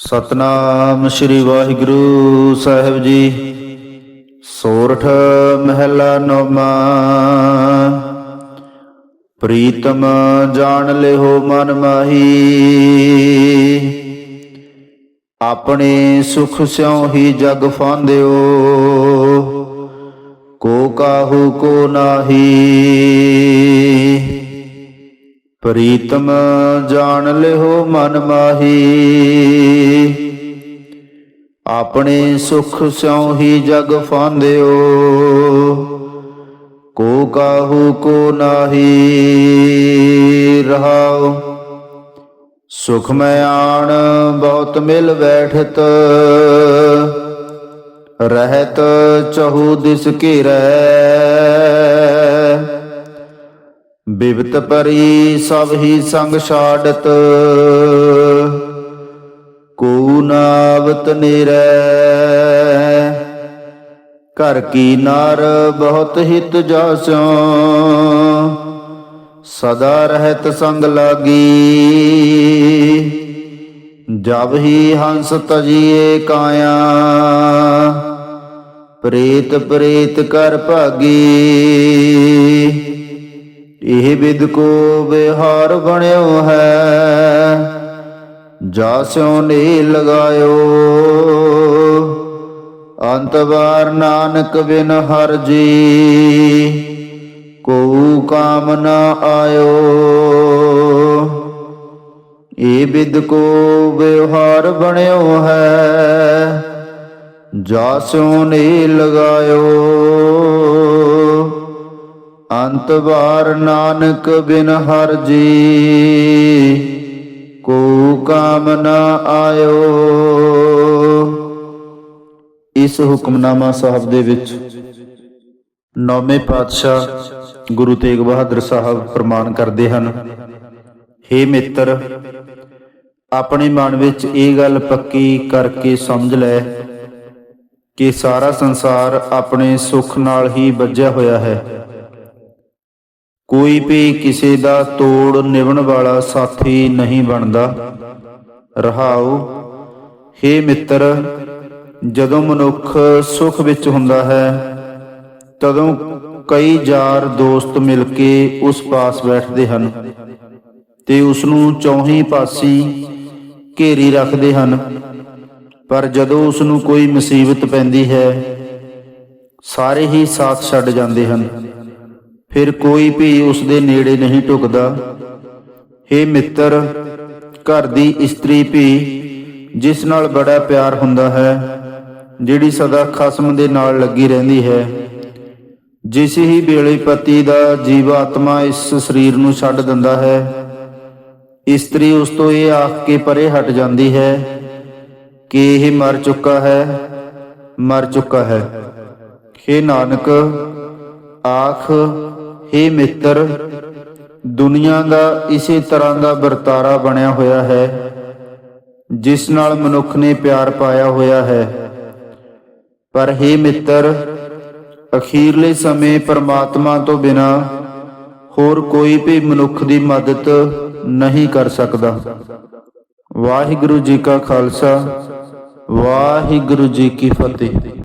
ਸਤਨਾਮ ਸ੍ਰੀ ਵਾਹਿਗੁਰੂ ਸਾਹਿਬ ਜੀ। ਸੋਰਠ ਮਹਿਲਾ ਨੌਮਾ। ਪ੍ਰੀਤਮ ਜਾਣ ਲਿਓ ਮਨ ਮਾਹੀ। ਆਪਣੇ ਸੁਖ ਸਿਉ ਹੀ ਜਗ ਫਾਂਦਿਓ। ਕੋ ਕਾਹੂ ਕੋ ਨਾਹੀ। ਪ੍ਰੀਤਮ ਜਾਣ ਲਿਓ ਮਨ ਮਾਹੀ। ਆਪਣੇ ਸੁਖ ਸਿਉ ਹੀ ਜਗ ਫਾਂਦਿਓ, ਕੋ ਕਾਹੂ ਕੋ ਨਾਹੀ ਰਹਾਉ ਸੁਖ ਮੈਂ ਆਣ, ਬਹੁਤ ਮਿਲ ਬੈਠਤ, ਰਹਿਤ ਚਹੂ ਦਿਸ ਘੇਰੈ। ਬਿਵਤ ਪਰੀ ਸਭ ਹੀ ਸੰਗ ਛਾੜਤ। ਕੋ ਨਾਵਤ ਨਿਰੈ। ਘਰ ਕੀ ਨਾਰ ਬਹੁਤ ਹਿਤ ਜਾਸਿਓ ਸਦਾ ਰਹਿਤ ਸੰਗ ਲਾਗੀ। ਜਬ ਹੀ ਹੰਸ ਤਜੀਏ ਕਾਇਆ। ਪ੍ਰੇਤ ਪ੍ਰੇਤ ਕਰ ਭਾਗੀ। ਇਹ ਵਿਦ ਕੋ ਵਿਹਾਰ ਬਣਿਓ ਹੈ ਜਾਸਿਓ ਨੇ ਲਗਾਇਓ। ਅੰਤ ਵਾਰ ਨਾਨਕ ਬਿਨ ਹਰ ਜੀ ਕੋ ਕਾਮ ਨ ਆਇਓ। ਇਹ ਵਿਦ ਕੋ ਵਿਵਹਾਰ ਬਣਿਓ ਹੈ ਜਾਸਿਓ ਨੇ ਲਗਾਇਓ। ਅੰਤ ਵਾਰ ਨਾਨਕ ਬਿਨ ਹਰ ਜੀ। ਕੋ ਕਾਮ ਨ ਆਇਓ। ਇਸ ਹੁਕਮਨਾਮਾ ਸਾਹਿਬ ਦੇ ਵਿੱਚ ਨੌਵੇਂ ਪਾਤਸ਼ਾਹ ਗੁਰੂ ਤੇਗ ਬਹਾਦਰ ਸਾਹਿਬ ਪ੍ਰਮਾਣ ਕਰਦੇ ਹਨ हे ਮਿੱਤਰ, ਆਪਣੇ ਮਨ ਵਿੱਚ ਇਹ ਗੱਲ ਪੱਕੀ ਕਰਕੇ ਸਮਝ ਲੈ ਕਿ ਸਾਰਾ ਸੰਸਾਰ ਆਪਣੇ ਸੁੱਖ ਨਾਲ ਹੀ ਵੱਜਿਆ ਹੋਇਆ ਹੈ। ਕੋਈ ਵੀ ਕਿਸੇ ਦਾ ਤੋੜ ਨਿਭਣ ਵਾਲਾ ਸਾਥੀ ਨਹੀਂ ਬਣਦਾ। ਰਹਾਉ, ਹੇ ਮਿੱਤਰ, ਜਦੋਂ ਮਨੁੱਖ ਸੁਖ ਵਿੱਚ ਹੁੰਦਾ ਹੈ, ਤਦੋਂ ਕਈ ਯਾਰ ਦੋਸਤ ਮਿਲ ਕੇ ਉਸ ਪਾਸ ਬੈਠਦੇ ਹਨ ਤੇ ਉਸ ਨੂੰ ਚੌਹੀਂ ਪਾਸੀ ਘੇਰੀ ਰੱਖਦੇ ਹਨ। ਪਰ ਜਦੋਂ ਉਸ ਨੂੰ ਕੋਈ ਮੁਸੀਬਤ ਪੈਂਦੀ ਹੈ, ਸਾਰੇ ਹੀ ਸਾਥ ਛੱਡ ਜਾਂਦੇ ਹਨ। ਫਿਰ ਕੋਈ ਵੀ ਉਸ ਦੇ ਨੇੜੇ ਨਹੀਂ ਢੁਕਦਾ हे ਮਿੱਤਰ, ਘਰ ਦੀ ਇਸਤਰੀ ਵੀ ਜਿਸ ਨਾਲ ਬੜਾ ਪਿਆਰ ਹੁੰਦਾ ਹੈ, ਜਿਹੜੀ ਸਦਾ ਖਸਮ ਦੇ ਨਾਲ ਲੱਗੀ ਰਹਿੰਦੀ ਹੈ, ਜਿਸ ਹੀ ਵੇਲੇ ਪਤੀ ਦਾ ਜੀਵ ਆਤਮਾ ਇਸ ਸਰੀਰ ਨੂੰ ਛੱਡ ਦਿੰਦਾ ਹੈ, ਇਸਤਰੀ ਉਸ ਤੋਂ ਇਹ ਆਖ ਕੇ ਪਰੇ ਹਟ ਜਾਂਦੀ ਹੈ ਕਿ ਇਹ ਮਰ ਚੁੱਕਾ ਹੈ, ਮਰ ਚੁੱਕਾ ਹੈ। हे ਨਾਨਕ, ਆਖ हे ਮਿੱਤਰ, ਦੁਨੀਆ ਦਾ ਇਸੇ ਤਰ੍ਹਾਂ ਦਾ ਵਰਤਾਰਾ ਬਣਿਆ ਹੋਇਆ ਹੈ, ਜਿਸ ਨਾਲ ਮਨੁੱਖ ਨੇ ਪਿਆਰ ਪਾਇਆ ਹੋਇਆ ਹੈ। ਪਰ हे ਮਿੱਤਰ, ਅਖੀਰਲੇ ਸਮੇਂ ਪਰਮਾਤਮਾ ਤੋਂ ਬਿਨਾ ਹੋਰ ਕੋਈ ਵੀ ਮਨੁੱਖ ਦੀ ਮਦਦ ਨਹੀਂ ਕਰ ਸਕਦਾ। ਵਾਹਿਗੁਰੂ ਜੀ ਕਾ ਖਾਲਸਾ, ਵਾਹਿਗੁਰੂ ਜੀ ਕੀ ਫਤਿਹ।